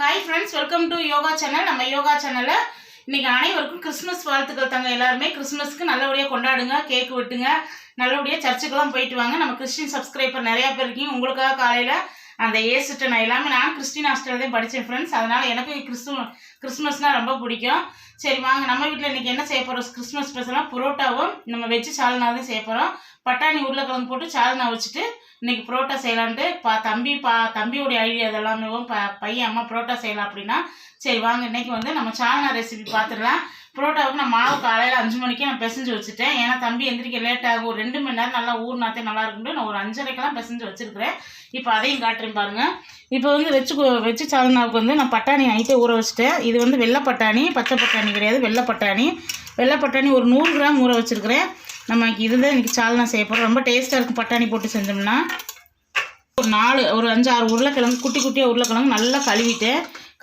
Hi friends welcome to yoga channel நம்ம யோகா சேனலில் இன்றைக்கி அனைவருக்கும் கிறிஸ்மஸ் வாழ்த்துக்கள் தாங்க எல்லாருமே. கிறிஸ்மஸ்க்கு நல்லபடியாக கொண்டாடுங்க கேக் வெட்டுங்க நல்லபடியாக சர்ச்சுக்கெல்லாம் போயிட்டு வாங்க. நம்ம கிறிஸ்டின் சப்ஸ்கிரைபர் நிறையா பேர் இருக்கீங்க. உங்களுக்காக காலையில் அந்த ஏசுட்டு நான் எல்லாமே நான் கிறிஸ்டின் ஹாஸ்டலில் தான் படித்தேன் ஃப்ரெண்ட்ஸ் அதனால் எனக்கு கிறிஸ்து கிறிஸ்மஸ்னால் ரொம்ப பிடிக்கும். சரி வாங்க. நம்ம வீட்டில் இன்றைக்கி என்ன செய்ய போகிறோம் கிறிஸ்மஸ் ஸ்பெஷலாக புரோட்டாவும் நம்ம வெஜ்ஜு சால்னா தான் செய்ய போகிறோம் பட்டாணி உருளைக்கிழங்கு போட்டு சால்னா வச்சுட்டு இன்றைக்கி புரோட்டா செய்யலான்ட்டு பா தம்பி பா தம்பியோடைய ஐடியா இதெல்லாமே ப பையன் அம்மா புரோட்டா செய்யலாம் அப்படின்னா சரி வாங்க. இன்னைக்கு வந்து நம்ம சால்னா ரெசிபி பார்த்துடலாம். புரோட்டாவுக்கு நான் மாவு காலையில் அஞ்சு மணிக்கே நான் பிசைஞ்சு வச்சுட்டேன். ஏன்னா தம்பி எந்திரிக்க லேட் ஆகும். ஒரு ரெண்டு மணி நேரம் நல்லா ஊர்னாத்தே நல்லா இருக்கும்னு நான் ஒரு அஞ்சரைக்கெல்லாம் பிசைஞ்சு வச்சுருக்கிறேன். இப்போ அதையும் காட்டுறேன் பாருங்கள் இப்போ வந்து வச்சு வச்சு சாதனாவுக்கு வந்து நான் பட்டாணி நைட்டே ஊற வச்சுட்டேன். இது வந்து வெள்ளை பட்டாணி பச்சை பட்டாணி கிடையாது. வெள்ளை பட்டாணி. வெள்ளை பட்டாணி ஒரு நூறு கிராம் ஊற வச்சுருக்கிறேன். நம்ம இதுதான் இன்றைக்கி சாதனா செய்ய போகிறோம் ரொம்ப டேஸ்ட்டாக இருக்கும் பட்டாணி போட்டு செஞ்சோம்னா. ஒரு நாலு ஒரு அஞ்சு ஆறு உருளைக்கிழங்கு குட்டி குட்டியாக உருளைக்கிழங்கு நல்லா கழுவிட்டு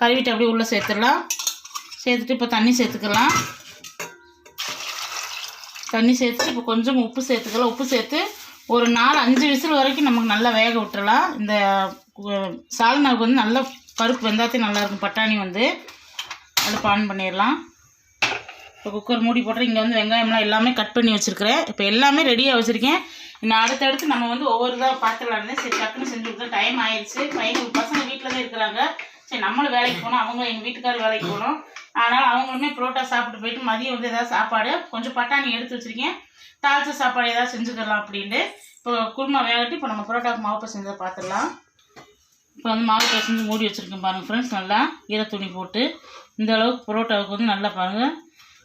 கழுவிட்டு அப்படியே உள்ளே சேர்த்துடலாம். சேர்த்துட்டு இப்போ தண்ணி சேர்த்துக்கலாம். தண்ணி சேர்த்து இப்போ கொஞ்சம் உப்பு சேர்த்துக்கலாம். உப்பு சேர்த்து ஒரு நாலு அஞ்சு விசில் வரைக்கும் நமக்கு நல்லா வேக விட்டுறலாம். இந்த சால்னாவுக்கு வந்து நல்ல பருப்பு வெந்தாத்தையும் நல்லாயிருக்கும் பட்டாணி வந்து அடுப்பு ஆன் பண்ணிடலாம். இப்போ குக்கர் மூடி போட்டு இங்கே வந்து வெங்காயம்லாம் எல்லாமே கட் பண்ணி வச்சுருக்கிறேன். இப்போ எல்லாமே ரெடியாக வச்சுருக்கேன். இன்னும் அடுத்தடுத்து நம்ம வந்து ஒவ்வொரு இதாக இருந்தேன் சரி டக்குன்னு செஞ்சு கொடுத்தா டைம் ஆயிடுச்சு பையன் பசங்க வீட்டில் தான் இருக்கிறாங்க. சரி நம்மளும் வேலைக்கு போகணும். அவங்க எங்கள் வீட்டுக்காரர் வேலைக்கு போகணும். அதனால் அவங்களுமே புரோட்டா சாப்பிட்டு போயிட்டு மதியம் வந்து ஏதாவது சாப்பாடு கொஞ்சம் பட்டாணி எடுத்து வச்சுருக்கேன். தாளிச்ச சாப்பாடு ஏதாவது செஞ்சுக்கலாம் அப்படின்ட்டு. இப்போ குருமா வேகட்டி இப்போ நம்ம புரோட்டாவுக்கு மாவு செஞ்சதை பார்த்துடலாம். இப்போ வந்து மாவு பிசைஞ்சு மூடி வச்சுருக்கேன் பாருங்கள் ஃப்ரெண்ட்ஸ் நல்லா ஈரத்துணி போட்டு. இந்த அளவுக்கு புரோட்டாவுக்கு வந்து நல்லா பாருங்கள்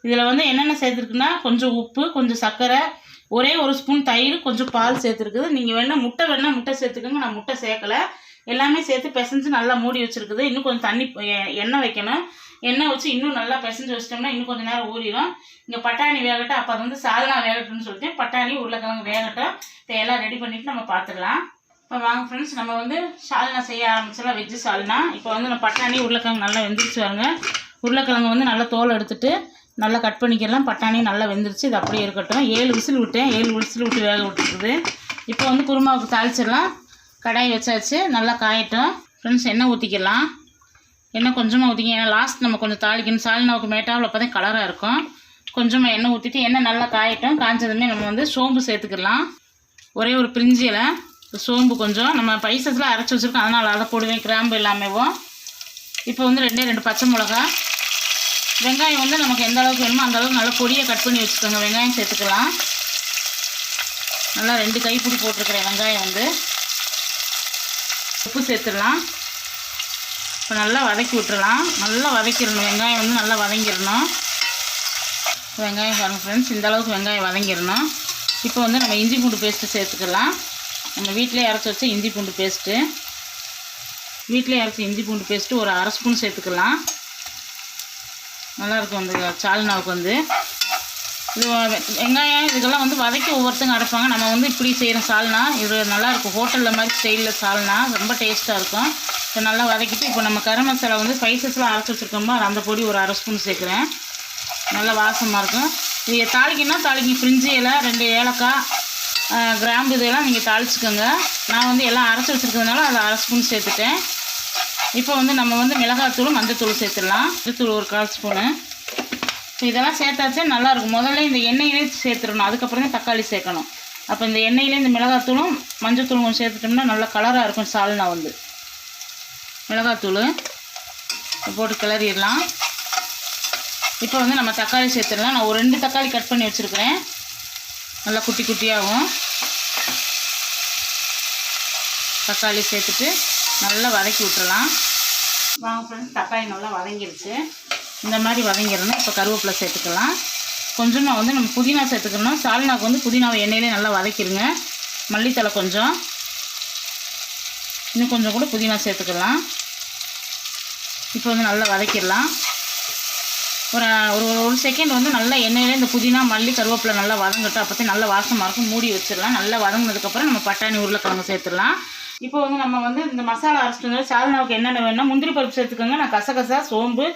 இதில் வந்து என்னென்ன சேர்த்துருக்குன்னா கொஞ்சம் உப்பு கொஞ்சம் சர்க்கரை ஒரே ஒரு ஸ்பூன் தயிர் கொஞ்சம் பால் சேர்த்துருக்குது. நீங்கள் வேணால் முட்டை வேணால் முட்டை சேர்த்துக்கோங்க நான் முட்டை சேர்க்கலை. எல்லாமே சேர்த்து பிசைஞ்சு நல்லா மூடி வச்சுருக்குது. இன்னும் கொஞ்சம் தண்ணி எ- எண்ணெய் வைக்கணும். எண்ணெய் வச்சு இன்னும் நல்லா பிசைஞ்சு வச்சிட்டோம்னா இன்னும் கொஞ்சம் நேரம் ஊறிடும் இங்கே பட்டாணி வேகட்டும். அப்போ அது வந்து சாதனா வேகட்டும்னு சொல்லிட்டு பட்டாணி உருளைக்கிழங்கு வேகட்டும். இதை எல்லாம் ரெடி பண்ணிவிட்டு நம்ம பார்த்துக்கலாம் இப்போ வாங்க ஃப்ரெண்ட்ஸ் நம்ம வந்து சால்னா செய்ய ஆரம்பிச்சிடலாம் வெஜ்ஜு சால்னா இப்போ வந்து நம்ம பட்டாணி உருளைக்கிழங்கு நல்லா வெந்துருச்சு வாங்க உருளைக்கிழங்கு வந்து நல்லா தோல் எடுத்துட்டு நல்லா கட் பண்ணிக்கலாம் பட்டாணி நல்லா வெந்துருச்சு. இது அப்படியே இருக்கட்டும். ஏழு விசில் விட்டேன். ஏழு விசில் விட்டு வேக விட்டுருக்குது. இப்போ வந்து குருமாவுக்கு தாளிச்சிடலாம். கடாய் வச்சாச்சு. நல்லா காயட்டும். ஃப்ரெண்ட்ஸ் எண்ணெய் ஊற்றிக்கலாம் எண்ணெய் கொஞ்சமாக ஊற்றிக்க ஏன்னா லாஸ்ட் நம்ம கொஞ்சம் தாளிக்கணும். சால்னாவுக்கு மேட்டாவில் அப்போ தான் கலராக இருக்கும். கொஞ்சமாக எண்ணெய் ஊற்றிட்டு எண்ணெய் நல்லா காயட்டும். காய்ச்சதுமே நம்ம வந்து சோம்பு சேர்த்துக்கலாம். ஒரே ஒரு பிரிஞ்சியில் சோம்பு கொஞ்சம் நம்ம பைசஸில் அரைச்சி வச்சுருக்கோம். அதனால் அதை போடுவேன். கிராம்பு எல்லாமேவும் இப்போ வந்து ரெண்டே ரெண்டு பச்சை மிளகா வெங்காயம் வந்து நமக்கு எந்த அளவுக்கு வேணுமோ அந்த அளவுக்கு நல்லா பொடியை கட் பண்ணி வச்சுக்கோங்க. வெங்காயம் சேர்த்துக்கலாம். நல்லா ரெண்டு கைப்பிடி போட்டிருக்கிறேன் வெங்காயம் வந்து. உப்பு சேர்த்துடலாம். இப்போ நல்லா வதக்கி விட்டுறலாம். நல்லா வதக்கிடணும். வெங்காயம் வந்து நல்லா வதங்கிடணும். வெங்காயம் பாருங்கள் ஃப்ரெண்ட்ஸ் இந்த அளவுக்கு வெங்காயம் வதங்கிடணும். இப்போ வந்து நம்ம இஞ்சி பூண்டு பேஸ்ட்டு சேர்த்துக்கலாம். நம்ம வீட்டிலே அரைச்சி வச்ச இஞ்சி பூண்டு பேஸ்ட்டு வீட்டிலே அரைச்ச இஞ்சி பூண்டு பேஸ்ட்டு ஒரு அரை ஸ்பூன் சேர்த்துக்கலாம். நல்லாயிருக்கும் அந்த சால்னாவுக்கு வந்து. இது வெங்காயம் இதுக்கெல்லாம் வந்து வதக்கி ஒவ்வொருத்தங்க அரைப்பாங்க. நம்ம வந்து இப்படி செய்கிற சால்னா இது நல்லாயிருக்கும் ஹோட்டலில் மாதிரி ஸ்டைலில் சால்னா ரொம்ப டேஸ்ட்டாக இருக்கும். இப்போ நல்லா வதக்கிட்டு இப்போ நம்ம கரம் மசாலா வந்து ஸ்பைசஸ்லாம் அரைச்சி வச்சுருக்கோமோ அந்த பொடி ஒரு அரை ஸ்பூன் சேர்க்குறேன். நல்லா வாசமாக இருக்கும். இது தாளிக்கினா தாளிக்கு பிரிஞ்சு இலை ரெண்டு ஏலக்காய் கிராம்பு இதெல்லாம் நீங்கள் தாளிச்சுக்கோங்க. நான் வந்து எல்லாம் அரைச்சி வச்சுருக்கிறதுனால அதை அரை ஸ்பூன் சேர்த்துட்டேன். இப்போ வந்து நம்ம வந்து மிளகாத்தூள் மஞ்சத்தூள் சேர்த்துடலாம். மஞ்சத்தூள் ஒரு கால் ஸ்பூனு இப்போ இதெல்லாம் சேர்த்தாச்சே நல்லாயிருக்கும் முதல்ல இந்த எண்ணெயிலே சேர்த்துடணும். அதுக்கப்புறம் தான் தக்காளி சேர்க்கணும். அப்போ இந்த எண்ணெயிலே இந்த மிளகாத்தூளும் மஞ்சத்தூளும் சேர்த்துட்டோம்னா நல்லா கலராக இருக்கும் சால்னா வந்து. மிளகாத்தூள். போட்டு கிளறிடலாம். இப்போ வந்து நம்ம தக்காளி சேர்த்துடலாம். நான் ஒரு ரெண்டு தக்காளி கட் பண்ணி வச்சுருக்கிறேன். நல்லா குட்டி குட்டியாகும் தக்காளி சேர்த்துட்டு நல்லா வதக்கி விட்டுறலாம். வாங்க ஃப்ரெண்ட்ஸ் தக்காளி நல்லா வதங்கிருச்சு. இந்த மாதிரி வதங்கிடணும். இப்போ கருவேப்பிலை சேர்த்துக்கலாம். கொஞ்சமாக வந்து நம்ம புதினா சேர்த்துக்கணும். சால்னாக்கு வந்து புதினாவை எண்ணெயிலே நல்லா வதக்கிடுங்க. மல்லித்தலை கொஞ்சம். இன்னும் கொஞ்சம் கூட புதினா சேர்த்துக்கலாம். இப்போ வந்து நல்லா வதக்கிடலாம். ஒரு ஒரு ஒரு செகண்ட் வந்து நல்லா எண்ணெயிலே இந்த புதினா மல்லி கருவேப்பிலை நல்லா வதங்கட்டும். அப்போ நல்லா வாசமாக இருக்கும். மூடி வச்சிடலாம். நல்லா வதங்கினதுக்கப்புறம் நம்ம பட்டாணி உருளைக்கிழங்கு சேர்த்துடலாம். இப்போ வந்து நம்ம வந்து இந்த மசாலா அரைச்சிட்டு வந்து சாதனாவுக்கு என்னென்ன வேணும்னா முந்திரி பருப்பு சேர்த்துக்கோங்க. நான் கசகசா சோம்பு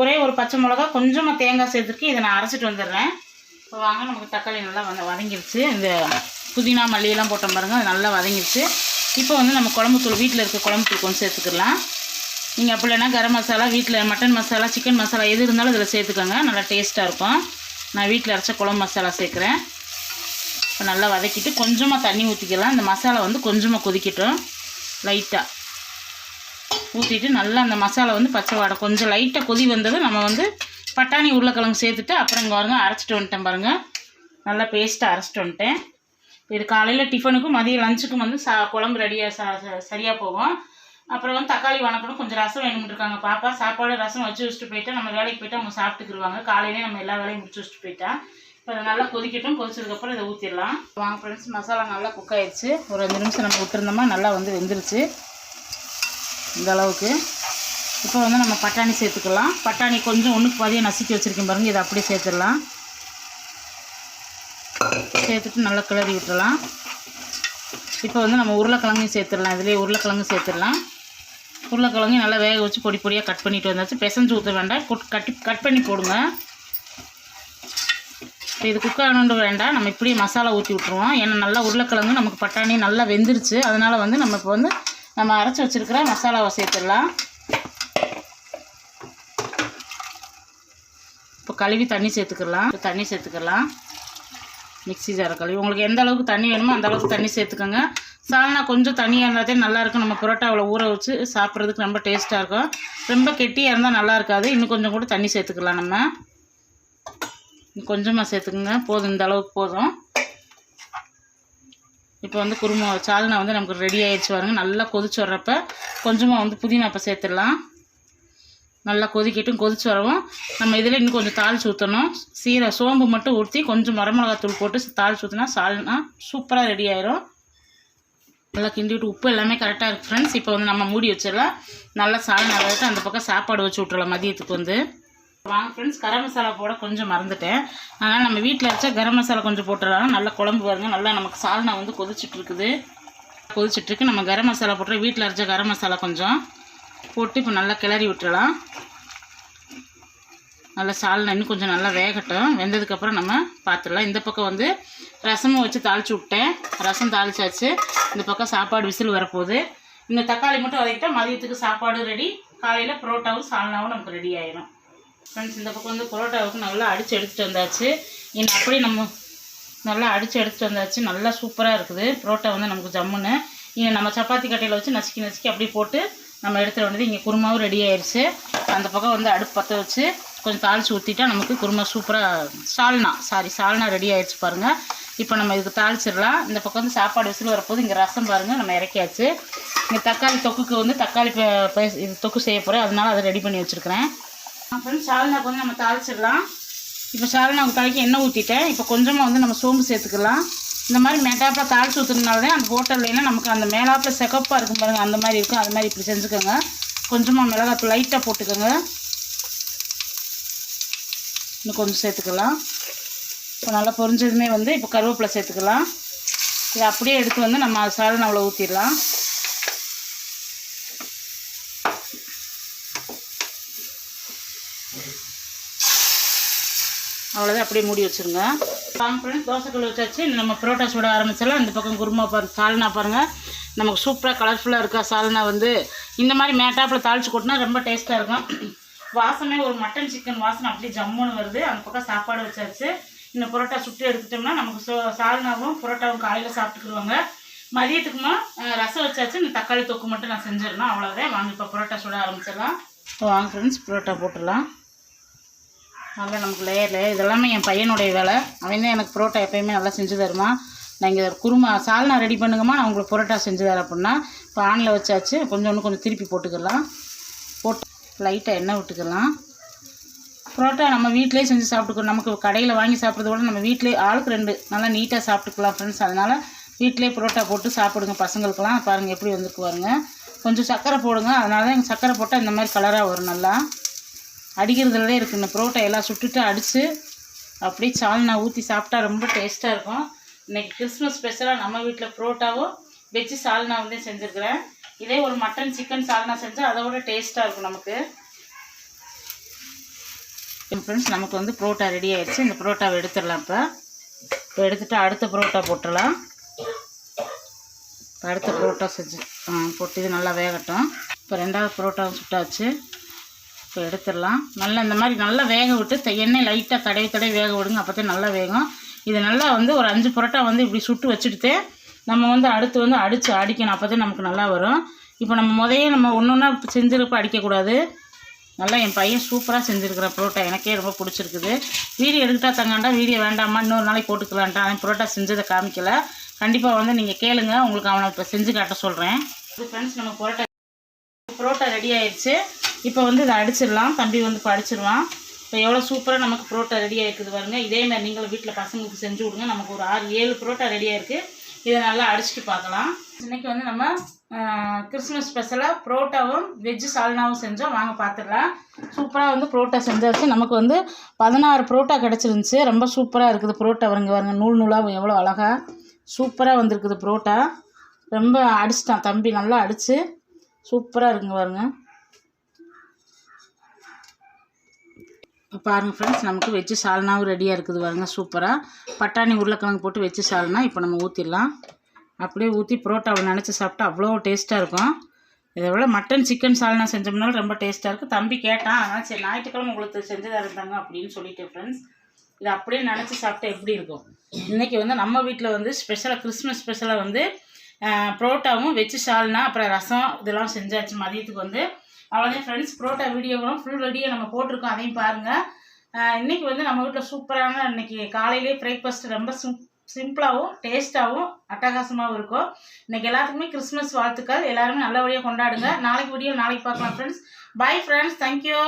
ஒரே ஒரு பச்சை மிளகா கொஞ்சமாக தேங்காய் சேர்த்துருக்கு இதை நான் அரைச்சிட்டு வந்துடுறேன். இப்போ வாங்க நமக்கு தக்காளி நல்லா வந்து வதங்கிடுச்சு இந்த புதினா மல்லியெல்லாம் போட்டோம் பாருங்கள் அது நல்லா வதங்கிடுச்சு இப்போ வந்து நம்ம குழம்புத்தூள் வீட்டில் இருக்க குழம்புத்தூள் கொஞ்சம் சேர்த்துக்கலாம். நீங்கள் அப்படி இல்லைன்னா கரம் மசாலா வீட்டில் மட்டன் மசாலா சிக்கன் மசாலா எது இருந்தாலும் இதில் சேர்த்துக்கோங்க. நல்லா டேஸ்ட்டாக இருக்கும். நான் வீட்டில் அரைச்ச குழம்பு மசாலா சேர்க்குறேன். இப்போ நல்லா வதக்கிட்டு கொஞ்சமாக தண்ணி ஊற்றிக்கலாம் இந்த மசாலா வந்து கொஞ்சமாக கொதிக்கட்டும். லைட்டாக ஊற்றிட்டு நல்லா அந்த மசாலா வந்து பச்சை வாடை கொஞ்சம் லைட்டாக கொதி வந்தது நம்ம வந்து பட்டாணி உருளைக்கிழங்கு சேர்த்துட்டு அப்புறம் இங்கே பாருங்க அரைச்சிட்டு வந்துட்டேன் பாருங்கள் நல்லா பேஸ்ட்டாக அரைச்சிட்டு வந்துட்டேன். இது காலையில் டிஃபனுக்கும் மதியம் லஞ்சுக்கும் வந்து சா குழம்பு ரெடியாக ச சரியாக போகும். அப்புறம் வந்து தக்காளி வணக்கணும். கொஞ்சம் ரசம் வேணும்னு இருக்காங்க பாப்பா சாப்பாடு ரசம் வச்சு வச்சுட்டு போயிட்டா நம்ம வேலைக்கு போயிட்டு அவங்க சாப்பிட்டுக்குருவாங்க. காலையிலே நம்ம எல்லா வேலையும் முடிச்சு வச்சுட்டு போயிட்டா. இப்போ அதை நல்லா கொதிக்கட்டும். கொதிச்சதுக்கப்புறம் இதை ஊற்றிடலாம் வாங்க ஃப்ரெண்ட்ஸ் மசாலா நல்லா குக் ஆயிடுச்சு. ஒரு அஞ்சு நிமிஷம் நம்ம விட்டுருந்தோமா? நல்லா வந்து வெந்துருச்சு. இந்த அளவுக்கு. இப்போ வந்து நம்ம பட்டாணி சேர்த்துக்கலாம். பட்டாணி கொஞ்சம் ஒன்றுக்கு பாதியாக நசுக்கி வச்சுருக்கேன் பாருங்க. இதை அப்படியே சேர்த்துடலாம். சேர்த்துட்டு நல்லா கிளறி விட்டுடலாம். இப்போ வந்து நம்ம உருளைக்கிழங்கையும் சேர்த்துடலாம். இதுலேயே உருளைக்கிழங்கு சேர்த்துடலாம். உருளைக்கிழங்கு நல்லா வேக வச்சு பொடி பொடியாக கட் பண்ணிட்டு வந்தாச்சு. பிசைஞ்சு ஊற்ற வேண்டாம். கட்டி கட் பண்ணி போடுங்க. இப்போ இது குக் ஆகணுன்ற வேண்டாம். நம்ம இப்படியே மசாலா ஊற்றி விட்ருவோம் ஏன்னா நல்லா உருளைக்கிழங்கு நமக்கு பட்டாணி நல்லா வெந்துருச்சு. அதனால் வந்து நம்ம இப்போ வந்து நம்ம அரைச்சி வச்சுருக்கிற மசாலாவை சேர்த்துடலாம். இப்போ கழுவி தண்ணி சேர்த்துக்கலாம். தண்ணி சேர்த்துக்கலாம். மிக்ஸி ஜாரை கழுவி. உங்களுக்கு எந்த அளவுக்கு தண்ணி வேணுமோ அந்த அளவுக்கு தண்ணி சேர்த்துக்கோங்க. சால்னா கொஞ்சம் தனியாக இருந்தாதே நல்லாயிருக்கும். நம்ம புரோட்டாவில் ஊற வச்சு சாப்பிட்றதுக்கு ரொம்ப டேஸ்ட்டாக இருக்கும். ரொம்ப கெட்டியாக இருந்தால் நல்லா இருக்காது இன்னும் கொஞ்சம் கூட தண்ணி சேர்த்துக்கலாம் நம்ம. கொஞ்சமாக சேர்த்துக்குங்க. போதும் இந்த அளவுக்கு போதும். இப்போ வந்து குருமா சால்னா வந்து நமக்கு ரெடி ஆகிடுச்சு பாருங்க. நல்லா கொதிச்சு வர்றப்ப கொஞ்சமாக வந்து புதினா இப்போ சேர்த்துடலாம். நல்லா கொதிக்கட்டும் கொதிச்சு வரவும். நம்ம இதில் இன்னும் கொஞ்சம் தாளிச்சு ஊற்றணும் சீரை சோம்பு மட்டும் ஊற்றி கொஞ்சம் மரமிளகாத்தூள் போட்டு தாளிச்சு ஊற்றினா சால்னா சூப்பராக ரெடி ஆயிரும். நல்லா கிண்டிவிட்டு உப்பு எல்லாமே கரெக்டாக இருக்குது ஃப்ரெண்ட்ஸ் இப்போ வந்து நம்ம மூடி வச்சிடலாம். நல்லா சால்னா வரைக்கும் அந்த பக்கம் சாப்பாடு வச்சு விட்றலாம் மதியத்துக்கு வந்து. வாங்க ஃப்ரெண்ட்ஸ் கரம் மசாலா போட கொஞ்சம் மறந்துட்டேன். அதனால் நம்ம வீட்டில் வச்சா கரம் மசாலா கொஞ்சம் போட்டுடலாம். நல்லா குழம்பு வருங்க நல்லா நமக்கு சால்னா வந்து கொதிச்சிட்டு இருக்குது. நம்ம கரம் மசாலா போட்டு வீட்டில் அரைச்ச கரம் மசாலா கொஞ்சம் போட்டு இப்போ நல்லா கிளறி விட்டுறலாம் நல்லா சால்னா இன்னும் கொஞ்சம் நல்லா வேகட்டும். வெந்ததுக்கப்புறம் நம்ம பார்த்துடலாம் இந்த பக்கம் வந்து ரசமும் வச்சு தாளிச்சு விட்டேன். ரசம் தாளிச்சாச்சு. இந்த பக்கம் சாப்பாடு விசில் வரப்போகுது. இந்த தக்காளி மட்டும் வதக்கிட்டா மதியத்துக்கு சாப்பாடு ரெடி காலையில் புரோட்டாவும் சால்னாவும் நமக்கு ரெடி ஆயிடும் ஃப்ரெண்ட்ஸ் இந்த பக்கம் வந்து புரோட்டாவுக்கு நல்லா அடித்து எடுத்துகிட்டு வந்தாச்சு. இன்னும் அப்படி நம்ம நல்லா அடித்து எடுத்துகிட்டு வந்தாச்சு. நல்லா சூப்பராக இருக்குது. புரோட்டா வந்து நமக்கு ஜம்முன்னு. இங்கே நம்ம சப்பாத்தி கட்டையில் வச்சு நசுக்கி நசுக்கி அப்படியே போட்டு நம்ம எடுத்துகிட்டு வந்தது இங்கே குருமாவும் ரெடி ஆயிடுச்சு அந்த பக்கம் வந்து அடுப்பு பற்ற வச்சு கொஞ்சம் தாளித்து ஊற்றிட்டா நமக்கு குருமா சூப்பராக சால்னா சாரி சால்னா ரெடி ஆயிடுச்சு பாருங்கள் இப்போ நம்ம இதுக்கு தாளிச்சிடலாம். இந்த பக்கம் வந்து சாப்பாடு விசில் வரப்போது இங்கே ரசம் பாருங்கள் நம்ம இறக்கியாச்சு. இங்கே தக்காளி தொக்குக்கு வந்து தக்காளி இது தொக்கு செய்ய போகிறேன் அதனால அதை ரெடி பண்ணி வச்சுருக்கிறேன். அப்புறம் சால்னாக்கு வந்து நம்ம தாளிச்சிடலாம். இப்போ சால்னாவுக்கு தலைக்கு எண்ணெய் ஊற்றிட்டேன் இப்போ கொஞ்சமாக வந்து நம்ம சோம்பு சேர்த்துக்கலாம். இந்த மாதிரி மேட்டாப்பில் தாளிச்சு ஊற்றுறதுனால தான் அந்த ஹோட்டல்லாம் நமக்கு அந்த மேலாப்பில் செகப்பாக இருக்கும் பாருங்கள் அந்த மாதிரி இருக்கும். அது மாதிரி இப்படி செஞ்சுக்கோங்க. கொஞ்சமாக மிளகாத்தூள் லைட்டாக போட்டுக்கோங்க. இன்னும் கொஞ்சம் சேர்த்துக்கலாம். இப்போ நல்லா பொரிஞ்சதுமே வந்து இப்போ கருவேப்பிலை சேர்த்துக்கலாம். இதை அப்படியே எடுத்து வந்து நம்ம சால்னாவில் ஊற்றிடலாம் அவ்வளோதான் அப்படியே மூடி வச்சுருங்க. வாங்க ஃப்ரெண்ட்ஸ் தோசைக்கல் வச்சாச்சு. நம்ம புரோட்டா சுட ஆரம்பிச்சிடலாம். இந்த பக்கம் குருமா பாரு சால்னா பாருங்கள் நமக்கு சூப்பராக கலர்ஃபுல்லாக இருக்கா சால்னா வந்து. இந்த மாதிரி மேட்டாப்பில் தாளிச்சு கொட்டினா ரொம்ப டேஸ்ட்டாக இருக்கும். வாசமே ஒரு மட்டன் சிக்கன் வாசனை அப்படியே ஜம்முன்னு வருது. அந்த பக்கம் சாப்பாடு வச்சாச்சு. இந்த புரோட்டா சுட்டு எடுத்துட்டோம்னா நமக்கு சோ சால்னாவும் புரோட்டாவும் காலையில் சாப்பிட்டுக்குருவாங்க மதியத்துக்குமா ரசம் வச்சாச்சு. இந்த தக்காளி தொக்கு மட்டும் நான் செஞ்சிடணும் அவ்வளோதான் வாங்க இப்போ புரோட்டா சுட ஆரம்பிச்சிடலாம். வாங்க ஃப்ரெண்ட்ஸ் புரோட்டா போட்டுடலாம். நல்லா நமக்கு லேயர் லேயர் இதெல்லாமே என் பையனுடைய வேலை. அவன் தான் எனக்கு புரோட்டா எப்பயுமே நல்லா செஞ்சு தருமா நான் இங்கே குருமா சால்னா ரெடி பண்ணுங்கம்மா. நான் உங்களுக்கு புரோட்டா செஞ்சு தரேன் அப்படின்னா இப்போ ஆனில் வச்சாச்சு. கொஞ்சம் ஒன்று கொஞ்சம் திருப்பி போட்டுக்கலாம். போட்டு லைட்டாக எண்ணெய் விட்டுக்கலாம். புரோட்டா நம்ம வீட்டிலே செஞ்சு சாப்பிட்டுக்கணும். நமக்கு கடையில் வாங்கி சாப்பிட்றத விட நம்ம வீட்டிலே ஆளுக்கு ரெண்டு நல்லா நீட்டாக சாப்பிட்டுக்கலாம் ஃப்ரெண்ட்ஸ் அதனால் வீட்டிலே புரோட்டா போட்டு சாப்பிடுங்க பசங்களுக்கெல்லாம். பாருங்கள் எப்படி வந்துருக்கு பாருங்க. கொஞ்சம் சர்க்கரை போடுங்க. அதனால தான் எங்கள் சர்க்கரை போட்டால் இந்த மாதிரி கலராக வரும் நல்லா. அடிக்கிறதுலே இருக்குது இந்த புரோட்டா எல்லாம் சுட்டுட்டு அடித்து அப்படியே சால்னா ஊற்றி சாப்பிட்டா ரொம்ப டேஸ்ட்டாக இருக்கும். இன்றைக்கி கிறிஸ்மஸ் ஸ்பெஷலாக நம்ம வீட்டில் புரோட்டாவும் வெஜ்ஜு சால்னாவும் செஞ்சுருக்கிறேன். இதே ஒரு மட்டன் சிக்கன் சால்னா செஞ்சால் அதை விட டேஸ்ட்டாக இருக்கும் நமக்கு. ஃப்ரெண்ட்ஸ் நமக்கு வந்து புரோட்டா ரெடி ஆகிடுச்சு இந்த புரோட்டாவை எடுத்துடலாம் இப்போ. இப்போ எடுத்துகிட்டு அடுத்த புரோட்டா போட்டுடலாம். இப்போ அடுத்த புரோட்டா செஞ்சு ஆ, போட்டு இது நல்லா வேகட்டும். இப்போ ரெண்டாவது புரோட்டாவும் சுட்டாச்சு. இப்போ எடுத்துடலாம். நல்லா இந்த மாதிரி நல்லா வேக விட்டு எண்ணெய் லைட்டாக தடவி தடவி வேக விடுங்க. அப்போ தான் நல்லா வேகும். இது நல்லா வந்து ஒரு அஞ்சு புரோட்டா வந்து இப்படி சுட்டு வச்சுட்டு நம்ம வந்து அடுத்து வந்து அடித்து அடிக்கணும். அப்போ தான் நமக்கு நல்லா வரும். இப்போ நம்ம முதையே நம்ம ஒன்று ஒன்றா செஞ்சிருப்ப அடிக்கக்கூடாது. நல்லா என் பையன் சூப்பராக செஞ்சுருக்கிற புரோட்டா. எனக்கே ரொம்ப பிடிச்சிருக்குது. வீடியோ எடுத்துட்டா தங்காண்டா வீடியோ வேண்டாமா இன்னொரு நாளைக்கு போட்டுக்கலான்ட்டா அவன் புரோட்டா செஞ்சதை காமிக்கல. கண்டிப்பாக வந்து நீங்கள் கேளுங்க உங்களுக்கு அவனை இப்போ செஞ்சு காட்ட சொல்கிறேன் இது ஃப்ரெண்ட்ஸ் நம்ம புரோட்டா புரோட்டா ரெடி ஆயிடுச்சு இப்போ வந்து இதை அடிச்சிடலாம். தம்பி வந்து இப்போ அடிச்சிருவான். இப்போ எவ்வளோ சூப்பராக நமக்கு புரோட்டா ரெடி ஆயிருக்குது பாருங்கள் இதே மாதிரி நீங்களும் வீட்டில் பசங்களுக்கு செஞ்சு விடுங்க நமக்கு ஒரு ஆறு ஏழு புரோட்டா ரெடி ஆயிருக்கு. இதை நல்லா அடிச்சுட்டு பார்க்கலாம். இன்னைக்கு வந்து நம்ம கிறிஸ்மஸ் ஸ்பெஷலாக புரோட்டாவும் வெஜ்ஜு சால்னாவும் செஞ்சோம். வாங்க பார்த்துடலாம். சூப்பராக வந்து புரோட்டா செஞ்சாச்சு. நமக்கு வந்து பதினாறு புரோட்டா கிடச்சிருந்துச்சு. ரொம்ப சூப்பராக இருக்குது புரோட்டா வருங்க பாருங்க. நூல் நூலாக எவ்வளோ அழகாக சூப்பராக வந்திருக்குது புரோட்டா. ரொம்ப அடிச்சிட்டான் தம்பி நல்லா அடித்து சூப்பராக இருக்குங்க பாருங்க. பாருங்கள் ஃப்ரெண்ட்ஸ் நமக்கு வெஜ்ஜு சால்னாவும் ரெடியாக இருக்குது பாருங்க சூப்பராக பட்டாணி உருளைக்கிழங்கு போட்டு வெஜ்ஜு சால்னா இப்போ நம்ம ஊற்றிடலாம் அப்படியே ஊற்றி புரோட்டாவை நினச்சி சாப்பிட்டா அவ்வளோ டேஸ்ட்டாக இருக்கும். இதை விட மட்டன் சிக்கன் சால்னா செஞ்சோம்னாலும் ரொம்ப டேஸ்ட்டாக இருக்குது தம்பி கேட்டான் அதனால் சரி ஞாயிற்றுக்கிழமை உங்களுக்கு செஞ்சதாக இருந்தாங்க அப்படின்னு சொல்லிட்டு ஃப்ரெண்ட்ஸ் இதை அப்படியே நினச்சி சாப்பிட்டா எப்படி இருக்கும்? இன்றைக்கி வந்து நம்ம வீட்டில் வந்து ஸ்பெஷலாக கிறிஸ்மஸ் ஸ்பெஷலாக வந்து புரோட்டாவும் வெஜ்ஜு சால்னா அப்புறம் ரசம் இதெல்லாம் செஞ்சாச்சு. மதியத்துக்கு வந்து அவ்வளோதான் ஃப்ரெண்ட்ஸ் புரோட்டா வீடியோவும் ஃபுல் வீடியோ நம்ம போட்டிருக்கோம். அதையும் பாருங்கள் இன்றைக்கி வந்து நம்ம வீட்டில் சூப்பரான இன்றைக்கி காலையிலே பிரேக்ஃபாஸ்ட் ரொம்ப சிம் சிம்பிளாகவும் டேஸ்ட்டாகவும் அட்டகாசமாகவும் இருக்கும். இன்றைக்கி எல்லாத்துக்குமே கிறிஸ்மஸ் வாழ்த்துக்கள். எல்லாருமே நல்லபடியாக கொண்டாடுங்க. நாளைக்கு வீடியோ நாளைக்கு பார்க்கலாம் ஃப்ரெண்ட்ஸ் பை ஃப்ரெண்ட்ஸ் தேங்க்யூ